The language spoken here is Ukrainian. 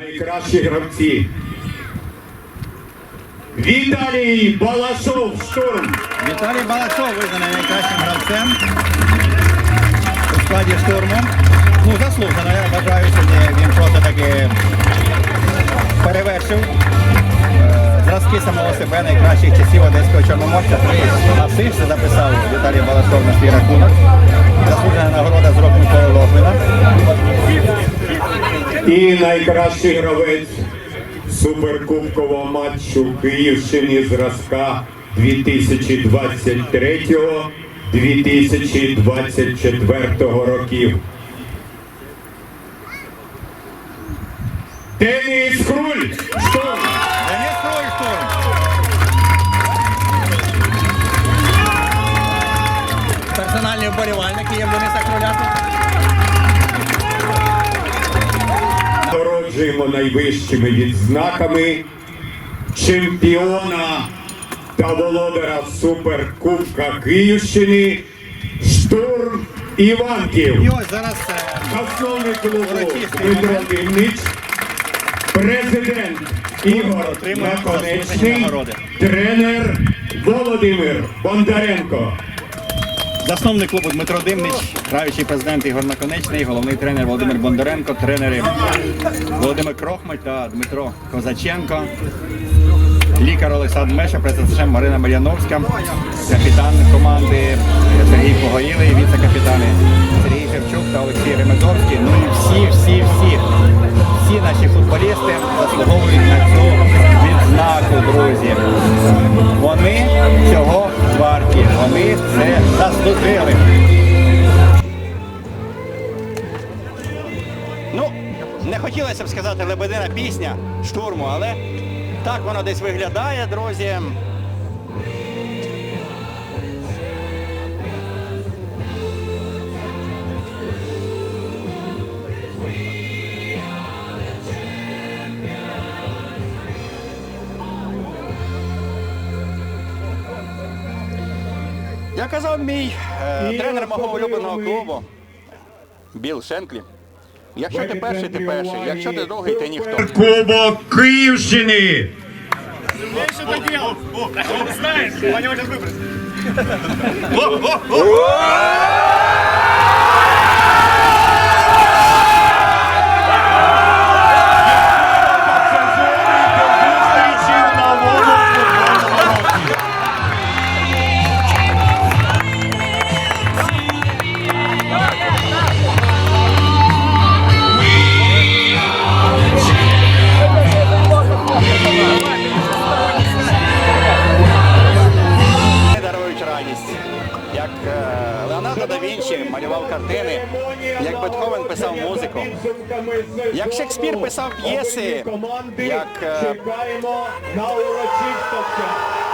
Найкращі гравці. Віталій Балашов, штурм. Віталій Балашов визнаний найкращим гравцем у складі штурму. Ну, заслужено, я вважаю, сьогодні він просто таки перевершив е, зразки самого себе найкращих часів Одеського Чорноморця. Три асисти записав Віталій Балашов на свій рахунок. Заслужена нагорода з року. І найкращий гравець суперкубкового матчу Київщині зразка 2023-2024 років. Деніс Круль! Штурм! Денис Круль штурм. Персональні вболівальники є в Дениса. Нагороджуємо найвищими відзнаками чемпіона та володара Суперкубка Київщини Штурм Іванків. І ось зараз е, Засновник клубу Дмитро. Димнич, президент Ігор Наконечний, тренер Володимир Бондаренко. Засновник клубу Дмитро Димнич, правлячий президент Ігор Наконечний, головний тренер Володимир Бондаренко, тренери Володимир Крохмаль та Дмитро Козаченко, лікар Олександр Меша, президент Марина Мар'яновська, капітан команди Сергій Погоїлий, віце-капітани Сергій Шевчук та Олексій Ремезовський. Ну і всі, всі, всі, всі наші футболісти заслуговують на це. Ну, не хотілося б сказати лебедина пісня штурму, але так воно десь виглядає, друзі. Я казав мій е, тренер мого улюбленого клубу Біл Шенклі. Якщо ти перший, ти перший. Якщо ти другий, ти ніхто. Кубок Київщини. Знаєш, еще доделал. О, знаешь, Леонардо да Вінчі малював картини, як Бетховен писав музику, як Шекспір писав п'єси, як е, чекаємо на урочистостях.